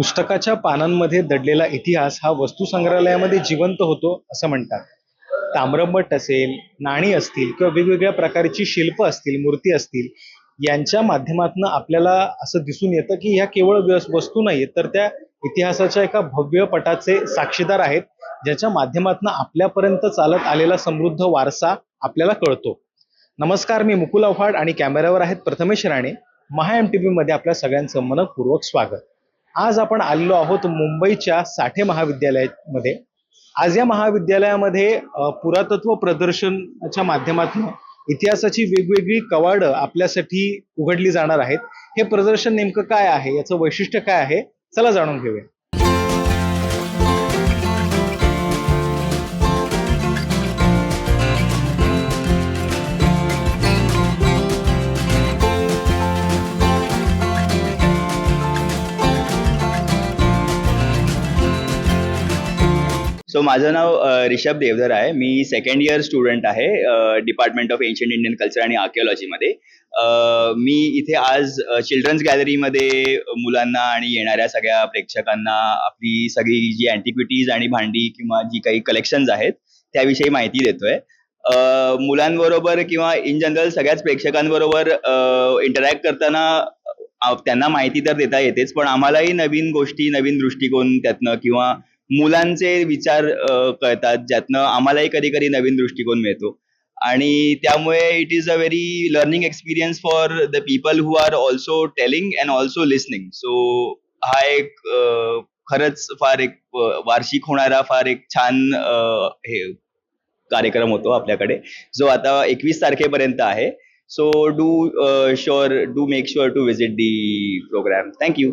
पुस्तकाच्या पानांमध्ये दडलेला इतिहास हा वस्तू संग्रहालयामध्ये जिवंत होतो असं म्हणतात. ताम्रपट असेल नाणी असतील किंवा वेगवेगळ्या प्रकारची शिल्प असतील मूर्ती असतील यांच्या माध्यमातून आपल्याला असं दिसून येतं की ह्या केवळ वस्तू नाही तर त्या इतिहासाच्या एका भव्य पटाचे साक्षीदार आहेत ज्याच्या माध्यमातून आपल्यापर्यंत चालत आलेला समृद्ध वारसा आपल्याला कळतो. नमस्कार मी मुकुल आव्हाड आणि कॅमेऱ्यावर आहेत प्रथमेश राणे. महा एम टी मध्ये आपल्या सगळ्यांचं मनपूर्वक स्वागत. आज आपण आलेलो आहोत मुंबईच्या साठे महाविद्यालयामध्ये. आज या महाविद्यालयामध्ये पुरातत्व प्रदर्शनाच्या माध्यमातून इतिहासाची वेगवेगळी कवाडं आपल्यासाठी उघडली जाणार आहेत. हे प्रदर्शन नेमकं काय आहे? याचं वैशिष्ट्य काय आहे? चला जाणून घेऊया. सो माझं नाव रिषभ देवधर आहे. मी सेकंड इयर स्टुडंट आहे department of ancient Indian culture आणि आर्किओलॉजीमध्ये मी इथे आज चिल्ड्रन्स गॅलरीमध्ये मुलांना आणि येणाऱ्या सगळ्या प्रेक्षकांना आपली सगळी जी अँटिक्विटीज आणि भांडी किंवा जी काही कलेक्शन्स आहेत त्याविषयी माहिती देतोय. मुलांबरोबर किंवा इन जनरल सगळ्याच प्रेक्षकांबरोबर इंटरॅक्ट करताना त्यांना माहिती तर देता येतेच पण आम्हालाही नवीन गोष्टी नवीन दृष्टिकोन त्यातनं किंवा मुलांचे विचार कळतात ज्यातनं आम्हालाही कधी कधी नवीन दृष्टिकोन मिळतो. आणि त्यामुळे it is a very learning experience for the people who are also telling and also listening so हा एक खरंच फार एक वार्षिक होणारा फार एक छान हे कार्यक्रम होतो आपल्याकडे. जो आता एकवीस तारखेपर्यंत आहे. So do sure do make sure to visit the program thank you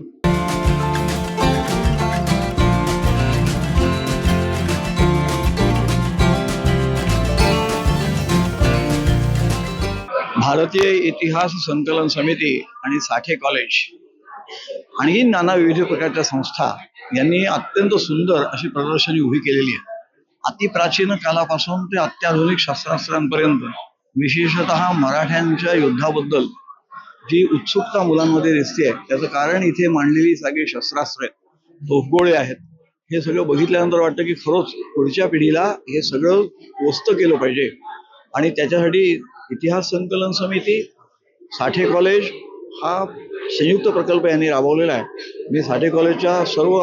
Bharatiya Itihas Sankalan समिती आणि साठे कॉलेज आणि नाना विविध प्रकारच्या संस्था यांनी अत्यंत सुंदर अशी प्रदर्शनी उभी केलेली आहे. अतिप्राचीन कालापासून ते अत्याधुनिक शस्त्रास्त्रांपर्यंत विशेषतः मराठ्यांच्या युद्धाबद्दल जी उत्सुकता मुलांमध्ये दिसते त्याचं कारण इथे मांडलेली सगळी शस्त्रास्त्र आहेत तोफगोळे आहेत. हे सगळं बघितल्यानंतर वाटतं की खरंच पुढच्या पिढीला हे सगळं वस्त केलं पाहिजे. आणि त्याच्यासाठी इतिहास संकलन समिती साठे कॉलेज हा संयुक्त प्रकल्प यांनी राबवलेला आहे. मी साठे कॉलेजच्या सर्व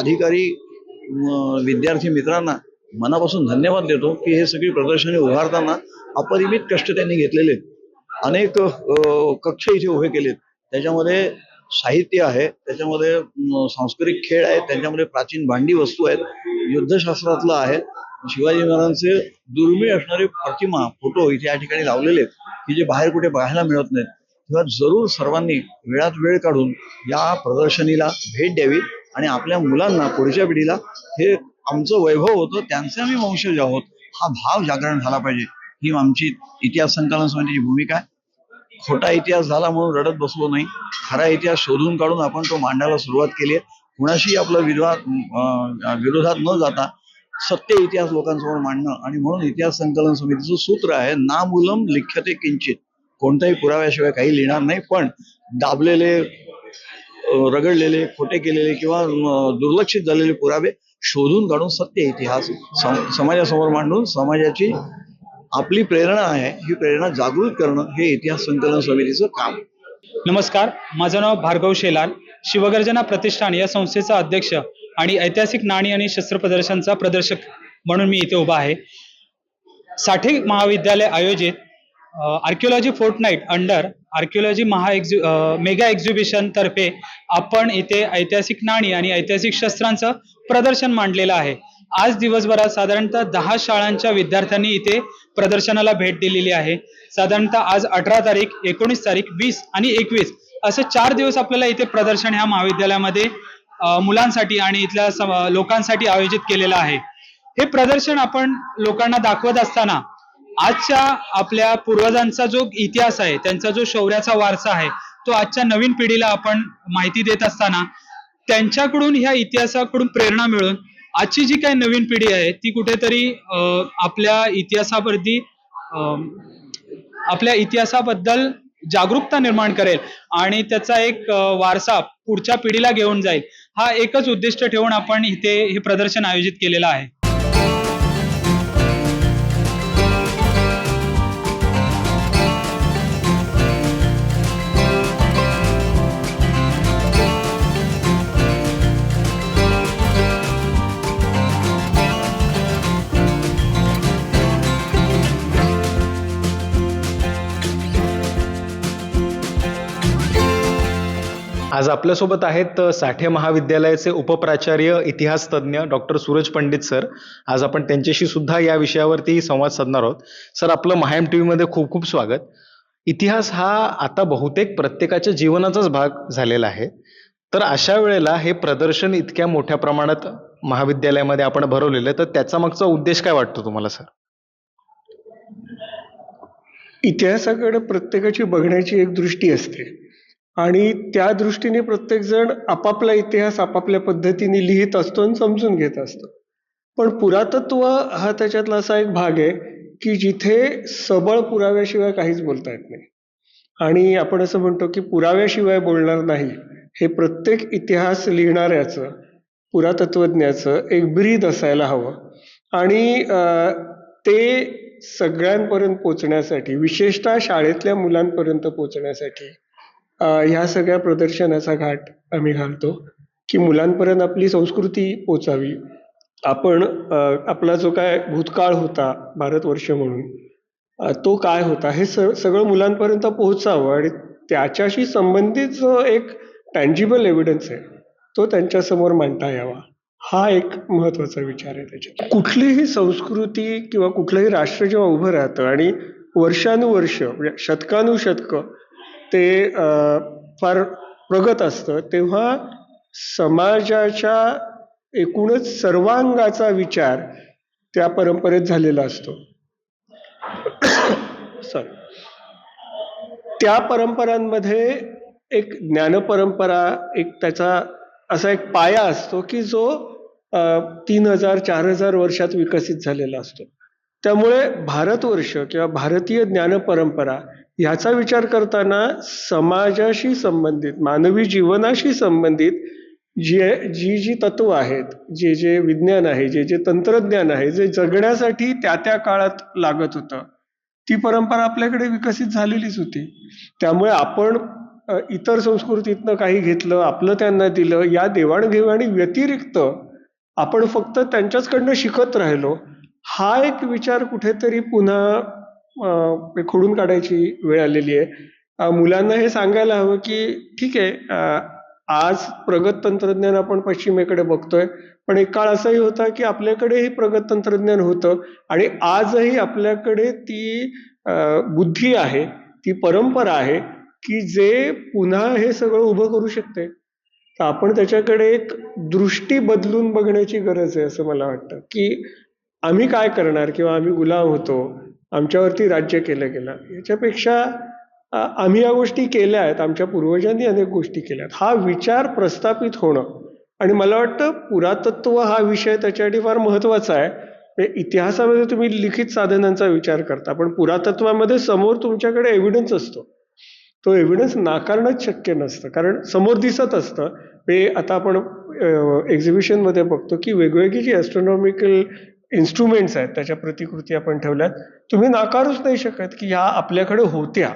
अधिकारी विद्यार्थी मित्रांना मनापासून धन्यवाद देतो की हे सगळी प्रदर्शने उभारताना अपरिमित कष्ट त्यांनी घेतलेले. अनेक कक्ष इथे उभे केलेत. त्याच्यामध्ये साहित्य आहे त्याच्यामध्ये सांस्कृतिक खेळ आहेत त्याच्यामध्ये प्राचीन भांडी वस्तू आहेत युद्धशास्त्रातलं आहे. शिवाजी महाराजांचे दुर्मिळ असणारे प्रतिमा फोटो इथे या ठिकाणी लावलेले आहेत. की जे बाहेर कुठे बघायला मिळत नाहीत. तेव्हा जरूर सर्वांनी वेळात वेळ काढून या प्रदर्शनीला भेट द्यावी आणि आपल्या मुलांना पुढच्या पिढीला हे आमचं वैभव होतं त्यांचे आम्ही वंशज आहोत हा भाव जागरण झाला पाहिजे. ही आमची इतिहास संकलन समितीची भूमिका आहे. खोटा इतिहास झाला म्हणून रडत बसलो नाही. खरा इतिहास शोधून काढून आपण तो मांडायला सुरुवात केली आहे. कुणाशी आपला विरोधात विरोधात न जाता सत्य इतिहास लोकांसमोर मांडणं आणि म्हणून इतिहास संकलन समितीचं सूत्र आहे नामुलम लिख्यते किंचित. कोणत्याही पुराव्याशिवाय काही लिहिणार नाही पण दाबलेले रगडलेले खोटे केलेले किंवा दुर्लक्षित झालेले पुरावे शोधून काढून सत्य इतिहास सम- समाजासमोर मांडून समाजाची आपली प्रेरणा आहे ही प्रेरणा जागृत करणं हे इतिहास संकलन समितीचं काम. नमस्कार माझं नाव भार्गव शेलार. शिवगर्जना प्रतिष्ठान या संस्थेचा अध्यक्ष आणि ऐतिहासिक नाणी आणि शस्त्र प्रदर्शनचा प्रदर्शक म्हणून मी इथे उभा आहे. साठे महाविद्यालय आयोजित archaeology fortnight under archaeology महा एक्झि मेगा एक्झिबिशन तर्फे आपण इथे ऐतिहासिक नाणी आणि ऐतिहासिक शस्त्रांचं प्रदर्शन मांडलेलं आहे. आज दिवसभरात साधारणतः दहा शाळांच्या विद्यार्थ्यांनी इथे प्रदर्शनाला भेट दिलेली आहे. साधारणतः आज अठरा तारीख एकोणीस तारीख वीस आणि एकवीस असे चार दिवस आपल्याला इथे प्रदर्शन ह्या महाविद्यालयामध्ये मुलांसाठी आणि इथल्या लोकांसाठी आयोजित केलेलं आहे. हे प्रदर्शन आपण लोकांना दाखवत असताना आजच्या आपल्या पूर्वजांचा जो इतिहास आहे त्यांचा जो शौर्याचा वारसा आहे तो आजच्या नवीन पिढीला आपण माहिती देत असताना त्यांच्याकडून ह्या इतिहासाकडून प्रेरणा मिळून आजची जी काही नवीन पिढी आहे ती कुठेतरी अं, आपल्या इतिहासावरती अं, आपल्या इतिहासाबद्दल जागरूकता निर्माण करेल आणि त्याचा एक वारसा पुढच्या पिढीला घेऊन जाईल. हा एकच उद्दिष्ट ठेवून आपण इथे हे प्रदर्शन आयोजित केलेलं आहे. आज आपल्यासोबत आहेत साठे महाविद्यालयाचे उपप्राचार्य इतिहास तज्ज्ञ डॉक्टर सूरज पंडित सर. आज आपण त्यांच्याशी सुद्धा या विषयावरती संवाद साधणार आहोत. सर आपलं महायम टी व्हीमध्ये खूप खूप स्वागत. इतिहास हा आता बहुतेक प्रत्येकाच्या जीवनाचाच भाग झालेला आहे. तर अशा वेळेला हे प्रदर्शन इतक्या मोठ्या प्रमाणात महाविद्यालयामध्ये आपण भरवलेलं तर त्याचा मागचा उद्देश काय वाटतो तुम्हाला सर? इतिहासाकडे प्रत्येकाची बघण्याची एक दृष्टी असते. आणि त्या दृष्टीने प्रत्येकजण आपापला इतिहास आपापल्या पद्धतीने लिहित असतो आणि समजून घेत असतो. पण पुरातत्व हा त्याच्यातला असा एक भाग आहे की जिथे सबळ पुराव्याशिवाय काहीच बोलता येत नाही. आणि आपण असं म्हणतो की पुराव्याशिवाय बोलणार नाही हे प्रत्येक इतिहास लिहिणाऱ्याचं पुरातत्वज्ञाचं एक ब्रीद असायला हवं. आणि ते सगळ्यांपर्यंत पोचण्यासाठी विशेषतः शाळेतल्या मुलांपर्यंत पोचण्यासाठी ह्या सगळ्या प्रदर्शनाचा घाट आम्ही घालतो की मुलांपर्यंत आपली संस्कृती पोचावी. आपण आपला जो काय भूतकाळ होता भारतवर्ष म्हणून तो काय होता हे स सगळं मुलांपर्यंत पोहोचावं आणि त्याच्याशी संबंधित जो एक टँजिबल एव्हिडन्स आहे तो त्यांच्यासमोर मांडता यावा. हा एक महत्त्वाचा विचार आहे त्याच्यात. कुठलीही संस्कृती किंवा कुठलंही राष्ट्र जेव्हा उभं राहतं आणि वर्षानुवर्ष म्हणजे शतकानुशतकं ते फार प्रगत असतं. तेव्हा समाजाच्या एकूणच सर्वांगाचा विचार त्या परंपरेत झालेला असतो. सॉरी त्या परंपरांमध्ये एक ज्ञानपरंपरा एक त्याचा असा एक पाया असतो की जो तीन हजार चार हजार वर्षात विकसित झालेला असतो. त्यामुळे भारतवर्ष किंवा भारतीय ज्ञानपरंपरा ह्याचा विचार करताना समाजाशी संबंधित मानवी जीवनाशी संबंधित जे जी जी तत्व आहेत जे जे विज्ञान आहे जे जे तंत्रज्ञान आहे जे जगण्यासाठी त्या त्या काळात लागत होतं ती परंपरा आपल्याकडे विकसित झालेलीच होती. त्यामुळे आपण इतर संस्कृतीतनं काही घेतलं आपलं त्यांना दिलं या देवाणघेवाणी व्यतिरिक्त आपण फक्त त्यांच्याचकडनं शिकत राहिलो. हा एक विचार कुठेतरी पुन्हा खोडून काढायची वेळ आलेली आहे. मुलांना हे सांगायला हवं की ठीक आहे आज प्रगत तंत्रज्ञान आपण पश्चिमेकडे बघतोय पण एक काळ असाही होता की आपल्याकडेही प्रगत तंत्रज्ञान होतं आणि आजही आपल्याकडे ती बुद्धी आहे ती परंपरा आहे की जे पुन्हा हे सगळं उभं करू शकते. तर आपण त्याच्याकडे एक दृष्टी बदलून बघण्याची गरज आहे असं मला वाटतं की आम्ही काय करणार किंवा आम्ही गुलाम होतो आमच्यावरती राज्य केलं गेलं. याच्यापेक्षा आम्ही या गोष्टी केल्या आहेत आमच्या पूर्वजांनी अनेक गोष्टी केल्या आहेत. हा विचार प्रस्थापित होणं आणि मला वाटतं पुरातत्व हा विषय त्याच्यासाठी फार महत्त्वाचा आहे. म्हणजे इतिहासामध्ये तुम्ही लिखित साधनांचा विचार करता पण पुरातत्वामध्ये समोर तुमच्याकडे एव्हिडन्स असतो. तो एव्हिडन्स नाकारणंच शक्य नसतं कारण समोर दिसत असतं. हे आता आपण एक्झिबिशनमध्ये बघतो की वेगवेगळी जी ॲस्ट्रॉनॉमिकल इन्स्ट्रुमेंट्स आहेत त्याच्या प्रतिकृती आपण ठेवल्यात. तुम्ही नाकारूच नाही शकत की ह्या आपल्याकडे होत्या.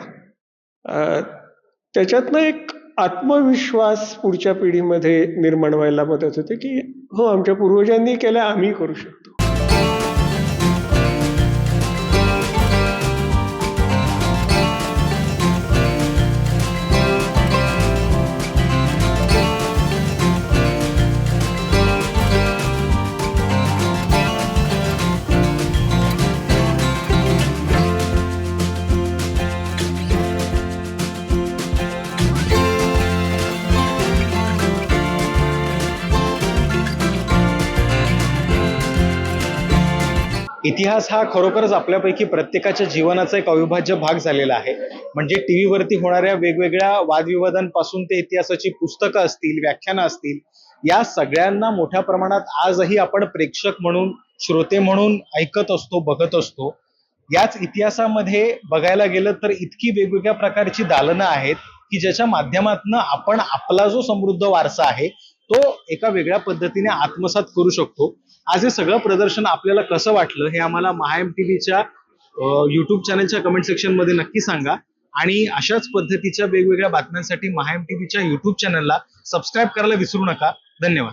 त्याच्यातनं एक आत्मविश्वास पुढच्या पिढीमध्ये निर्माण व्हायला मदत होते की हो आमच्या पूर्वजांनी केल्या आम्ही करू शकतो. इतिहास हा खरोखरच आपल्यापैकी प्रत्येकाच्या जीवनाचा एक अविभाज्य भाग झालेला आहे. म्हणजे टी व्हीवरती होणाऱ्या वेगवेगळ्या वादविवादांपासून ते इतिहासाची पुस्तकं असतील व्याख्यानं असतील या सगळ्यांना मोठ्या प्रमाणात आजही आपण प्रेक्षक म्हणून श्रोते म्हणून ऐकत असतो बघत असतो. याच इतिहासामध्ये बघायला गेलं तर इतकी वेगवेगळ्या प्रकारची दालनं आहेत की ज्याच्या माध्यमातून आपण आपला जो समृद्ध वारसा आहे तो एका वेगळ्या पद्धतीने आत्मसात करू शकतो. आज हे सगळं प्रदर्शन आपल्याला कसं वाटलं हे आम्हाला महाएम टीव्हीच्या युट्यूब चॅनलच्या कमेंट सेक्शनमध्ये नक्की सांगा. आणि अशाच पद्धतीच्या वेगवेगळ्या बातम्यांसाठी महाएम टीव्हीच्या युट्यूब चॅनलला सबस्क्राईब करायला विसरू नका. धन्यवाद.